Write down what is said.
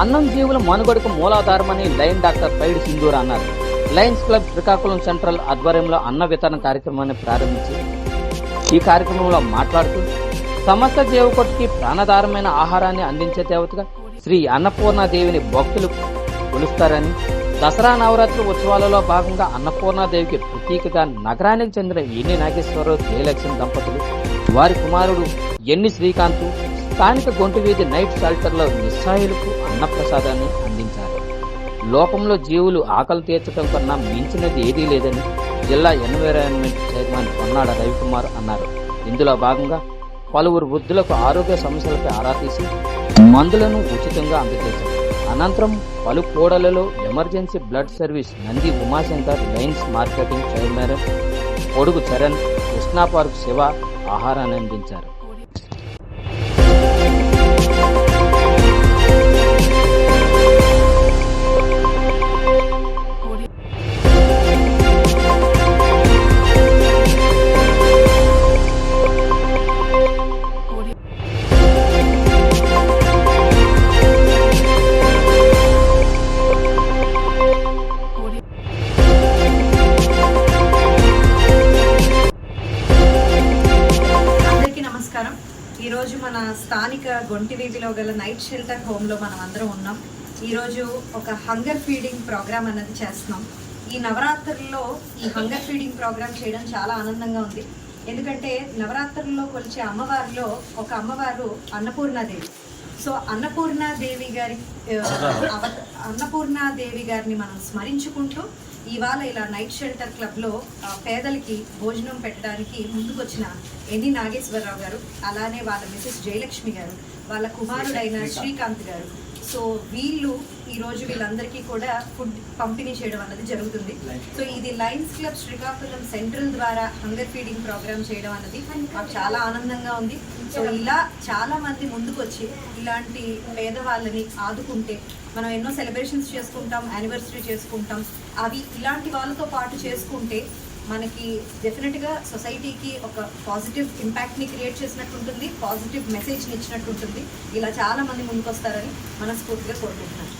అన్నం జీవుల మనుగడకు మూలాధారమని లయన్ డాక్టర్ పైడి సింధూర్ అన్నారు. లయన్స్ క్లబ్ శ్రీకాకుళం సెంట్రల్ ఆధ్వర్యంలో అన్న వితరణ కార్యక్రమాన్ని ప్రారంభించి ఈ కార్యక్రమంలో మాట్లాడుతూ సమస్త జీవకొట్టుకి ప్రాణధారమైన ఆహారాన్ని అందించే దేవతగా శ్రీ అన్నపూర్ణాదేవిని భక్తులు కొలుస్తారని దసరా నవరాత్రి ఉత్సవాలలో భాగంగా అన్నపూర్ణాదేవికి ప్రతీకగా నగరానికి చెందిన ఎన్ని నాగేశ్వరరావు జయలక్ష్మి దంపతులు వారి కుమారుడు ఎన్ని శ్రీకాంత్ స్థానిక గొంటు వీధి నైట్ షెల్టర్లో నిస్సాయులకు అన్నప్రసాదాన్ని అందించారు. లోకంలో జీవులు ఆకలి తీర్చడం కన్నా మించినది ఏదీ లేదని జిల్లా ఎన్విరాన్మెంట్ చైర్మన్ పొన్నాడ రవికుమార్ అన్నారు. ఇందులో భాగంగా పలువురు వృద్ధులకు ఆరోగ్య సమస్యలపై ఆరా తీసి మందులను ఉచితంగా అందజేశారు. అనంతరం పలు కోడలలో emergency blood service Nandi Umashankar lions marketing chairman కొడుకు చరణ్ కృష్ణా పార్క్ శివ ఆహారాన్ని అందించారు. ఈరోజు మన స్థానిక గొంటి వీధిలో గల నైట్ షెల్టర్ హోమ్లో మనం అందరం ఉన్నాం. ఈరోజు ఒక హంగర్ ఫీడింగ్ ప్రోగ్రామ్ అన్నది చేస్తున్నాం. ఈ నవరాత్రుల్లో ఈ హంగర్ ఫీడింగ్ ప్రోగ్రామ్ చేయడం చాలా ఆనందంగా ఉంది. ఎందుకంటే నవరాత్రుల్లో కొలిచే అమ్మవారిలో ఒక అమ్మవారు అన్నపూర్ణాదేవి సో అన్నపూర్ణాదేవి గారి అన్నపూర్ణాదేవి గారిని మనం స్మరించుకుంటూ ఇవాళ ఇలా నైట్ షెల్టర్ క్లబ్లో పేదలకి భోజనం పెట్టడానికి ముందుకొచ్చిన ఎన్ని నాగేశ్వరరావు గారు అలానే వాళ్ళ మిసెస్ జయలక్ష్మి గారు వాళ్ళ కుమారుడైన శ్రీకాంత్ గారు. సో వీళ్ళు ఈ రోజు వీళ్ళందరికీ కూడా ఫుడ్ పంపిణీ చేయడం అన్నది జరుగుతుంది. సో ఇది లయన్స్ క్లబ్ శ్రీకాకుళం సెంట్రల్ ద్వారా హంగర్ ఫీడింగ్ ప్రోగ్రామ్ చేయడం అన్నది మాకు చాలా ఆనందంగా ఉంది. సో ఇలా చాలా మంది ముందుకు వచ్చి ఇలాంటి పేదవాళ్ళని ఆదుకుంటే మనం ఎన్నో సెలబ్రేషన్స్ చేసుకుంటాం యానివర్సరీ చేసుకుంటాం. అవి ఇలాంటి వాళ్ళతో పాటు చేసుకుంటే మనకి డెఫినెట్గా సొసైటీకి ఒక పాజిటివ్ ఇంపాక్ట్ని క్రియేట్ చేసినట్టు ఉంటుంది పాజిటివ్ మెసేజ్ని ఇచ్చినట్టు ఉంటుంది ఇలా చాలా మంది ముందుకొస్తారని మనస్ఫూర్తిగా కోరుకుంటున్నాను.